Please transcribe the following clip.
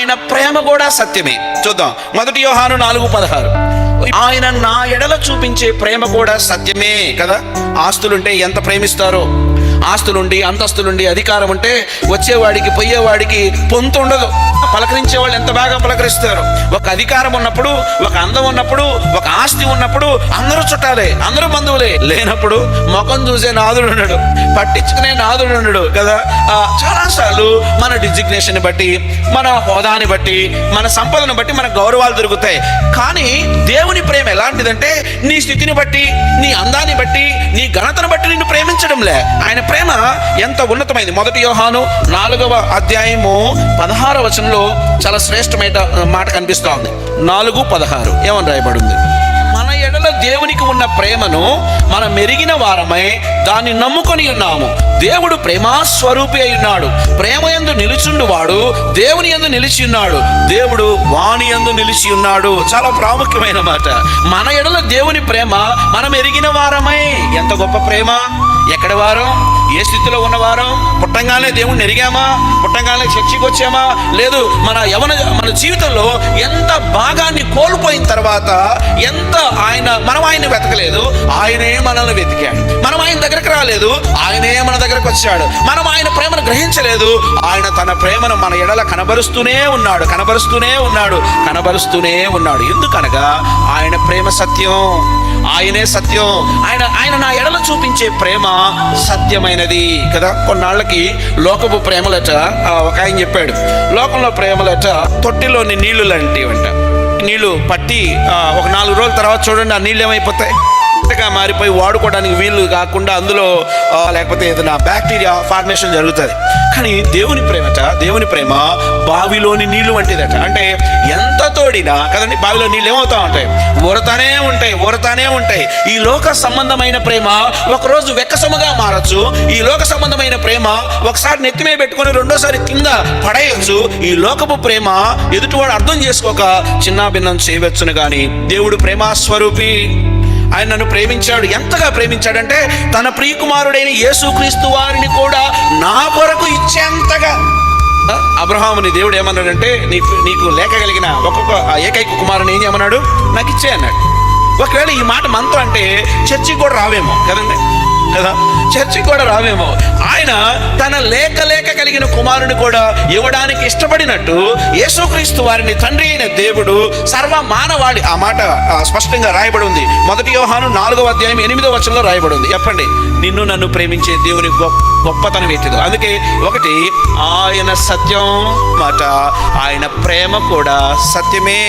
ఆయన ప్రేమ కూడా సత్యమే. చూద్దాం. మొదటి యోహాను నాలుగు పదహారు. ఆయన నా ఎడల చూపించే ప్రేమ కూడా సత్యమే కదా? ఆస్తులుంటే ఎంత ప్రేమిస్తారో? ఆస్తులుండి అంతస్తులుండి అధికారం ఉంటే వచ్చేవాడికి పోయేవాడికి పొంతు ఉండదు. పలకరించే వాళ్ళు ఎంత బాగా పలకరిస్తారు? ఒక అధికారం ఉన్నప్పుడు ఒక అందం ఉన్నప్పుడు ఒక ఆస్తి ఉన్నప్పుడు అందరూ చుట్టాలే అందరూ బంధువులే. లేనప్పుడు ముఖం చూసే నాదుడు ఉండడు పట్టించుకునే నాదుడు ఉండడు కదా? చాలా చాలాసార్లు మన డిజిగ్నేషన్ బట్టి మన హోదాని బట్టి మన సంపదను బట్టి మన గౌరవాలు దొరుకుతాయి. కానీ దేవుని ప్రేమ ఎలాంటిదంటే నీ స్థితిని బట్టి నీ అందాన్ని బట్టి నీ ఘనతను బట్టి నిన్ను ప్రేమించడంలే. ఆయన ప్రేమ ఎంత ఉన్నతమైంది? మొదటి యోహాను నాలుగవ అధ్యాయము పదహార వచనంలో చాలా శ్రేష్టమైన మాట కనిపిస్తోంది నాలుగు పదహారు. ఏమని రాయబడింది? మన ఎడల దేవునికి ఉన్న ప్రేమను మనం మెరిగిన వారమై దాన్ని నమ్ముకొని ఉన్నాము. దేవుడు ప్రేమాస్వరూపి అయి ఉన్నాడు. ప్రేమ ఎందు నిలుచుండు వాడు దేవుని ఎందు నిలిచి ఉన్నాడు. దేవుడు వాణి ఎందు నిలిచి ఉన్నాడు. చాలా ప్రాముఖ్యమైన మాట. మన ఎడల దేవుని ప్రేమ మనం ఎరిగిన వారమై. ఎంత గొప్ప ప్రేమ. ఎక్కడ వారం? ఏ స్థితిలో ఉన్నవారం? పుట్టంగానే దేవుణ్ణి ఎరిగామా పుట్టంగానే చర్చికి వచ్చామా లేదు మన యవన మన జీవితంలో ఎంత భాగాన్ని కోల్పోయిన తర్వాత ఎంత ఆయన మనం ఆయన వెతకలేదు ఆయనే మనల్ని వెతికాడు. మనం ఆయన దగ్గరకు రాలేదు ఆయనే మన దగ్గరకు వచ్చాడు. మనం ఆయన ప్రేమను గ్రహించలేదు ఆయన తన ప్రేమను మన ఎడల కనబరుస్తూనే ఉన్నాడు కనబరుస్తూనే ఉన్నాడు కనబరుస్తూనే ఉన్నాడు. ఎందుకనగా ఆయన ప్రేమ సత్యం. ఆయనే సత్యం. ఆయన ఆయన నా ఎడల చూపించే ప్రేమ సత్యమైనది కదా? కొన్నాళ్ళకి లోకపు ప్రేమలట ఒక ఆయన చెప్పాడు. లోకంలో ప్రేమలట తొట్టిలోని నీళ్ళు లాంటివంట. నీళ్ళు పట్టి ఒక నాలుగు రోజుల తర్వాత చూడండి ఆ నీళ్ళు ఏమైపోతాయి. గా మారిపోయి వాడుకోవడానికి వీలు కాకుండా అందులో లేకపోతే ఏదైనా బ్యాక్టీరియా ఫార్మేషన్ జరుగుతుంది. కానీ దేవుని ప్రేమట దేవుని ప్రేమ బావిలోని నీళ్ళు వంటిదట. అంటే ఎంత తోడినా కదండి బావిలో నీళ్ళు ఏమవుతా ఉంటాయి? ఊరతానే ఉంటాయి ఊరతానే ఉంటాయి. ఈ లోక సంబంధమైన ప్రేమ ఒకరోజు వెక్కసముగా మారచ్చు. ఈ లోక సంబంధమైన ప్రేమ ఒకసారి నెత్తిమే పెట్టుకొని రెండోసారి కింద పడేయచ్చు. ఈ లోకపు ప్రేమ ఎదుటివాడు అర్థం చేసుకోక చిన్న భిన్నం చేయవచ్చును కానీ దేవుడు ప్రేమాస్వరూపి. ఆయన నన్ను ప్రేమించాడు. ఎంతగా ప్రేమించాడంటే తన ప్రియకుమారుడైన యేసుక్రీస్తు వారిని కూడా నా కొరకు ఇచ్చేంతగా. అబ్రహాముని దేవుడు ఏమన్నాడంటే నీకు నీకు లేక కలిగిన ఒక్కొక్క ఏకైక కుమారుని ఏం చేయమన్నాడు? నాకు ఇచ్చే అన్నాడు. ఒకవేళ ఈ మాట మనతో అంటే చర్చికి కూడా రావేమో కదండి? కదా? చర్చికి కూడా రావేమో ఆయన తన లేక లేక కలిగిన కుమారుని కూడా ఇవ్వడానికి ఇష్టపడినట్టు యేసుక్రీస్తు వారిని తండ్రి అయిన దేవుడు సర్వ మానవాళి ఆ మాట స్పష్టంగా రాయబడి ఉంది మొదటి వ్యవహాను నాలుగవ అధ్యాయం ఎనిమిదో వచనంలో రాయబడి ఉంది చెప్పండి. నిన్ను నన్ను ప్రేమించే దేవుని గొప్ప గొప్పతనం ఎట్టిదో అందుకే ఒకటి ఆయన సత్యం మాట. ఆయన ప్రేమ కూడా సత్యమే.